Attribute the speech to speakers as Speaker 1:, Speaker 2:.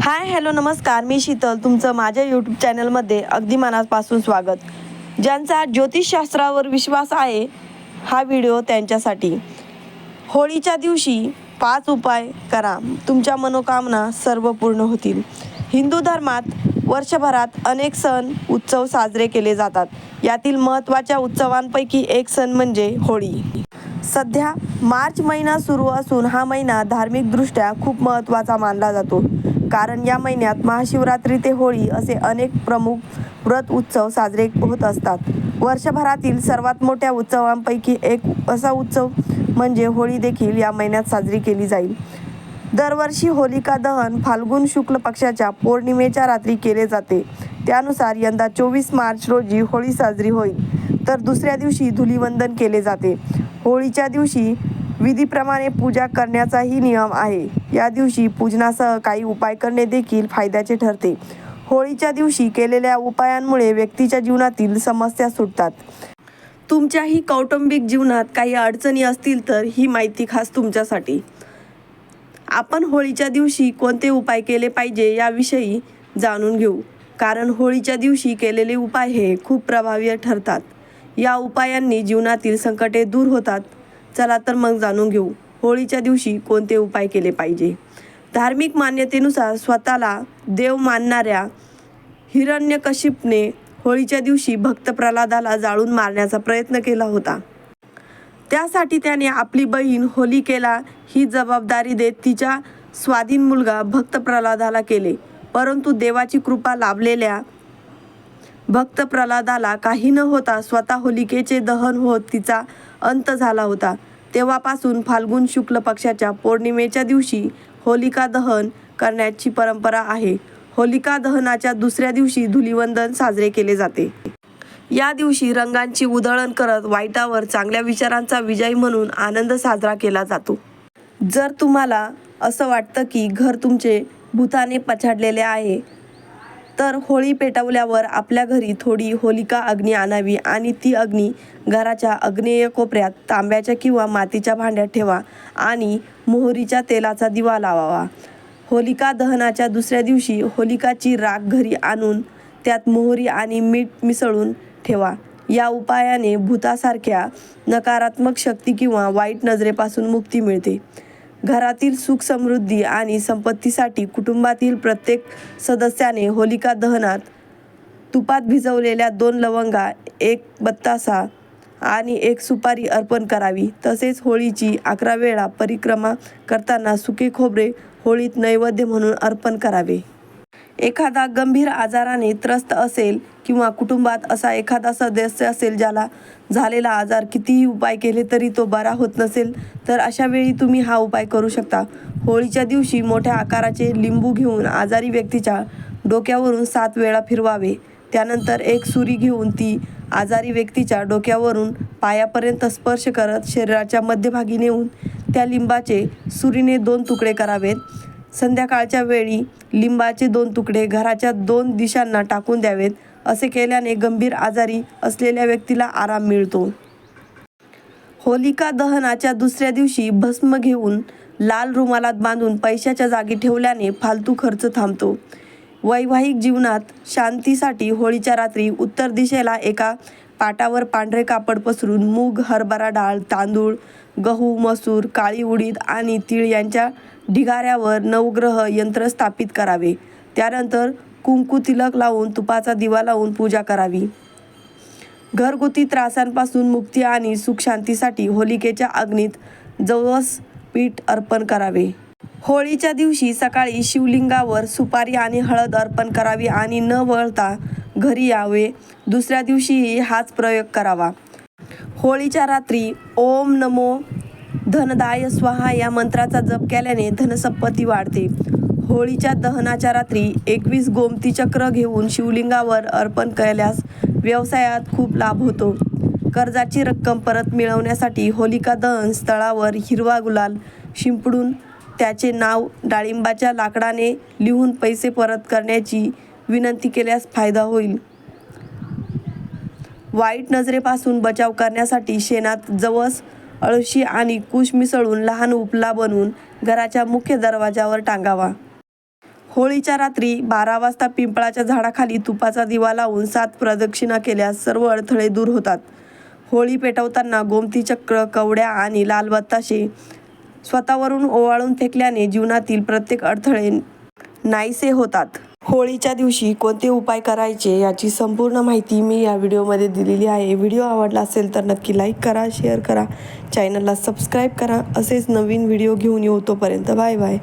Speaker 1: Hi hello नमस्कार. मी शीतल. तुमचं माझ्या यूट्यूब चॅनलमध्ये अगदी मनापासून स्वागत. ज्यांचा ज्योतिषशास्त्रावर विश्वास आहे हा व्हिडिओ त्यांच्यासाठी. होळीच्या दिवशी पाच उपाय करा. तुमच्या मनोकामना सर्व पूर्ण होतील. हिंदू धर्मात वर्षभरात अनेक सण उत्सव साजरे केले जातात. यातील महत्त्वाच्या उत्सवांपैकी एक सण म्हणजे होळी. सध्या मार्च महिना सुरू असून हा महिना धार्मिकदृष्ट्या खूप महत्त्वाचा मानला जातो. कारण या महिन्यात महाशिवरात्री ते होळी असे अनेक प्रमुख व्रत उत्सव साजरे होत असतात. वर्षभरातील सर्वात मोठ्या उत्सवांपैकी एक असा उत्सव म्हणजे होळी देखील या महिन्यात साजरी केली जाईल. दरवर्षी होलिका दहन फाल्गुन शुक्ल पक्षाच्या पौर्णिमेच्या रात्री केले जाते. त्यानुसार यंदा चोवीस मार्च रोजी होळी साजरी होईल. तर दुसऱ्या दिवशी धुलीवंदन केले जाते. होळीच्या दिवशी विधीप्रमाणे पूजा करण्याचाही नियम आहे. या दिवशी पूजनासह काही उपाय करणे देखील फायद्याचे ठरते. होळीच्या दिवशी केलेल्या उपायांमुळे व्यक्तीच्या जीवनातील समस्या सुटतात. तुमच्याही कौटुंबिक जीवनात काही अडचणी असतील तर ही माहिती खास तुमच्यासाठी. आपण होळीच्या दिवशी कोणते उपाय केले पाहिजे याविषयी जाणून घेऊ. कारण होळीच्या दिवशी केलेले उपाय हे खूप प्रभावी ठरतात. या उपायांनी जीवनातील संकटे दूर होतात. चला तर मग जाणून घेऊ. होळीच्या दिवशी कोणते उपाय केले पाहिजे? धार्मिक मान्यतेनुसार स्वतःला देव मानणाऱ्या हिरण्यकशिपने होळीच्या दिवशी भक्त प्रल्हादाला जाळून मारण्याचा प्रयत्न केला होता. त्यासाठी त्याने आपली बहीण होलिकेला ही जबाबदारी देत तिच्या स्वाधीन मुलगा भक्त प्रल्हादाला केले. परंतु देवाची कृपा लाभलेल्या भक्त प्रल्हादाला काही न होता स्वतः होलिकेचे दहन होत तिचा अंत झाला होता. तेव्हापासून फाल्गुन शुक्ल पक्षाच्या पौर्णिमेच्या दिवशी होलिका दहन करण्याची परंपरा आहे. होलिका दहनाच्या दुसऱ्या दिवशी धुलिवंदन साजरे केले जाते. या दिवशी रंगांची उधळण करत वाईटावर चांगल्या विचारांचा विजय म्हणून आनंद साजरा केला जातो. जर तुम्हाला असं वाटतं की घर तुमचे भूताने पछाडलेले आहे तर होळी पेटवल्यावर आपल्या घरी थोडी होलिका अग्नी आणावी आणि ती अग्नी घराच्या अग्नेय कोपऱ्यात तांब्याच्या किंवा मातीच्या भांड्यात ठेवा आणि मोहरीच्या तेलाचा दिवा लावावा. होलिका दहनाच्या दुसऱ्या दिवशी होलिकाची राख घरी आणून त्यात मोहरी आणि मीठ मिसळून ठेवा. या उपायाने भूतासारख्या नकारात्मक शक्ती किंवा वाईट नजरेपासून मुक्ती मिळते. घरातील सुख समृद्धी आणि संपत्तीसाठी कुटुंबातील प्रत्येक सदस्याने होलिका दहनात तुपात भिजवलेल्या दोन लवंगा एक बत्तासा आणि एक सुपारी अर्पण करावी. तसेच होळीची अकरा वेळा परिक्रमा करताना सुके खोबरे होळीत नैवेद्य म्हणून अर्पण करावे. एखादा गंभीर आजाराने त्रस्त असेल किंवा कुटुंबात असा एखादा सदस्य असेल ज्याला झालेला आजार कितीही उपाय केले तरी तो बरा होत नसेल तर अशा वेळी तुम्ही हा उपाय करू शकता. होळीच्या दिवशी मोठ्या आकाराचे लिंबू घेऊन आजारी व्यक्तीच्या डोक्यावरून सात वेळा फिरवावे. त्यानंतर एक सुरी घेऊन ती आजारी व्यक्तीच्या डोक्यावरून पायापर्यंत स्पर्श करत शरीराच्या मध्यभागी नेऊन त्या लिंबाचे सुरीने दोन तुकडे करावेत. संध्याकाळच्या वेळी लिंबाचे दोन तुकडे घराच्या दोन दिशांना टाकून द्यावेत असे केल्याने गंभीर आजारी असलेल्या व्यक्तीला आराम मिळतो. होलिका दहनाच्या दुसऱ्या दिवशी भस्म घेऊन लाल रुमालात बांधून पैशाच्या जागी ठेवल्याने फालतू खर्च थांबतो. वैवाहिक जीवनात शांतीसाठी होळीच्या रात्री उत्तर दिशेला एका पाटावर पांढरे कापड पसरून मूग हरभरा डाळ तांदूळ गहू मसूर काळी उडीद आणि तीळ यांच्या ढिगाऱ्यावर नवग्रह यंत्र स्थापित करावे. त्यानंतर कुंकू तिलक लावून तुपाचा दिवा लावून पूजा करावी. घरगुती त्रासांपासून मुक्ती आणि सुखशांतीसाठी होलिकेच्या अग्नीत जवस पीठ अर्पण करावे. होळीच्या दिवशी सकाळी शिवलिंगावर सुपारी आणि हळद अर्पण करावी आणि न वळता घरी यावे. दुसऱ्या दिवशीही हाच प्रयोग करावा. होळीच्या रात्री ओम नमो धनदाय स्वाहा या मंत्राचा जप केल्याने धनसंपत्ती वाढते. होळीच्या दहनाच्या रात्री एकवीस गोमती चक्र घेऊन शिवलिंगावर अर्पण केल्यास व्यवसायात खूप लाभ होतो. कर्जाची रक्कम परत मिळवण्यासाठी होलिका दहन स्थळावर हिरवा गुलाल शिंपडून त्याचे नाव डाळिंबाच्या लाकडाने लिहून पैसे परत करण्याची विनंती केल्यास फायदा होईल. वाईट नजरेपासून बचाव करण्यासाठी शेणात जवस अळशी आणि कुश मिसळून लहान उपला बनवून घराच्या मुख्य दरवाजावर टांगावा. होळीच्या रात्री बारा वाजता पिंपळाच्या झाडाखाली तुपाचा दिवा लावून सात प्रदक्षिणा केल्यास सर्व अडथळे दूर होतात. होळी पेटवताना गोमती चक्र कवड्या आणि लाल बत्ताशे स्वतःवरून ओवाळून फेकल्याने जीवनातील प्रत्येक अडथळे नाहीसे होतात. होळीच्या दिवशी कोणते उपाय करायचे याची संपूर्ण माहिती मी या व्हिडिओमध्ये दिलेली आहे. व्हिडिओ आवडला असेल तर नक्की लाईक करा शेअर करा. चॅनलला सबस्क्राईब करा. असेच नवीन व्हिडिओ घेऊन येऊ तोपर्यंत बाय बाय.